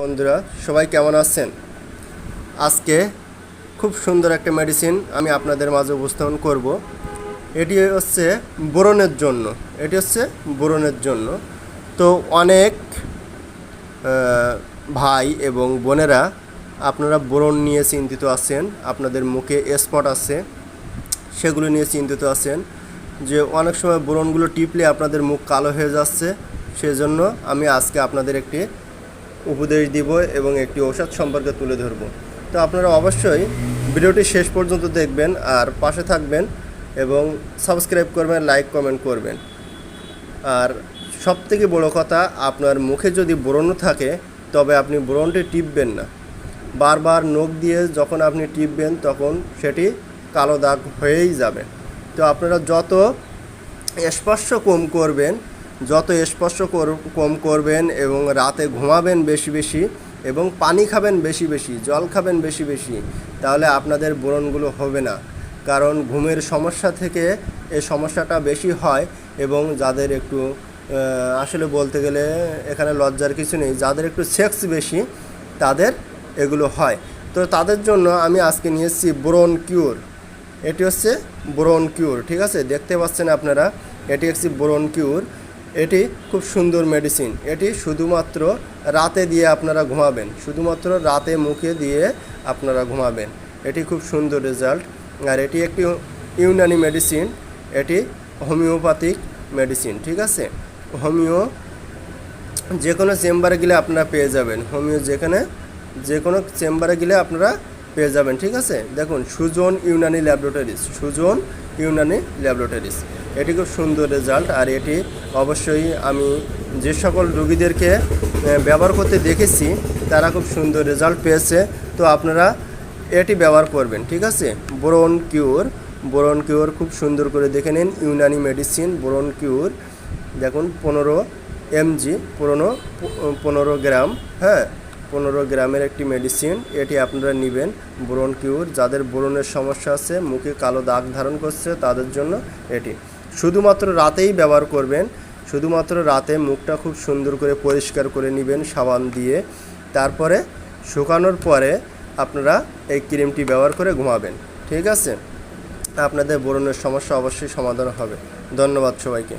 বন্ধুরা, সবাই কেমন আছেন? আজকে খুব সুন্দর একটা মেডিসিন আমি আপনাদের মাঝে উপস্থাপন করব। এটি হচ্ছে বোরনের জন্য। এটি হচ্ছে বোরনের জন্য। তো অনেক ভাই এবং বোনেরা আপনারা বোরন নিয়ে চিন্তিত আছেন, আপনাদের মুখে স্পট আছে, সেগুলো নিয়ে চিন্তিত আছেন যে অনেক সময় বোরনগুলো টিপলে আপনাদের মুখ কালো হয়ে যাচ্ছে। সেজন্য আমি আজকে আপনাদের একটি উপদেশ দিব এবং একটি ঔষধ সম্পর্কে তুলে ধরব। তো আপনারা অবশ্যই ভিডিওটি শেষ পর্যন্ত দেখবেন আর পাশে থাকবেন এবং সাবস্ক্রাইব করবেন, লাইক, কমেন্ট করবেন। আর সব থেকে বড়ো কথা, আপনার মুখে যদি ব্রণ থাকে, তবে আপনি ব্রণটি টিপবেন না। বারবার নখ দিয়ে যখন আপনি টিপবেন, তখন সেটি কালো দাগ হয়েই যাবে। তো আপনারা যত স্পর্শ কম করবেন যত স্পর্শ কম করবেন এবং রাতে ঘুমাবেন বেশি বেশি এবং পানি খাবেন বেশি বেশি, জল খাবেন বেশি বেশি, তাহলে আপনাদের ব্রণগুলো হবে না। কারণ ঘুমের সমস্যা থেকে এই সমস্যাটা বেশি হয় এবং যাদের একটু আসলে বলতে গেলে এখানে লজ্জার কিছু নেই, যাদের একটু সেক্স বেশি, তাদের এগুলো হয়। তো তাদের জন্য আমি আজকে নিয়ে এসেছি ব্রোন কিউর। এটি হচ্ছে ব্রোন কিউর, ঠিক আছে? দেখতে পাচ্ছেন আপনারা? এটি হচ্ছে ব্রোন কিউর। এটি খুব সুন্দর মেডিসিন এটি শুধুমাত্র রাতে দিয়ে আপনারা ঘুমাবেন। শুধুমাত্র রাতে মুখে দিয়ে আপনারা ঘুমাবেন। এটি খুব সুন্দর রেজাল্ট আর এটি একটি ইউনানি মেডিসিন এটি হোমিওপ্যাথিক মেডিসিন ঠিক আছে? হোমিও যে কোনো চেম্বারে গেলে আপনারা পেয়ে যাবেন। হোমিও যেখানে যে কোনো চেম্বারে গেলে আপনারা পেয়ে যাবেন, ঠিক আছে? দেখুন, সুজন ইউনানি ল্যাবরেটরিজ সুজন ইউনানি ল্যাবরেটরিজ এটি খুব সুন্দর রেজাল্ট আর এটি অবশ্যই আমি যে সকল রুগীদেরকে ব্যবহার করতে দেখেছি, তারা খুব সুন্দর রেজাল্ট পেয়েছে। তো আপনারা এটি ব্যবহার করবেন, ঠিক আছে? বোরন কিউর বোরন কিউর খুব সুন্দর করে দেখে নিন, ইউনানি মেডিসিন বোরন কিউর দেখুন, পনেরো এমজি পুরনো, পনেরো গ্রাম হ্যাঁ পনেরো গ্রামের একটি মেডিসিন এটি আপনারা নেবেন, বোরন কিউর যাদের বোরনের সমস্যা আছে, মুখে কালো দাগ ধারণ করছে, তাদের জন্য এটি। শুধুমাত্র রাতেই ব্যবহার করবেন, শুধুমাত্র রাতে মুখটা খুব সুন্দর করে পরিষ্কার করে নেবেন সাবান দিয়ে, তারপরে শুকানোর পরে আপনারা এই ক্রিমটি ব্যবহার করে ঘুমাবেন, ঠিক আছে? আপনাদের বরণের সমস্যা অবশ্যই সমাধান হবে। ধন্যবাদ সবাইকে।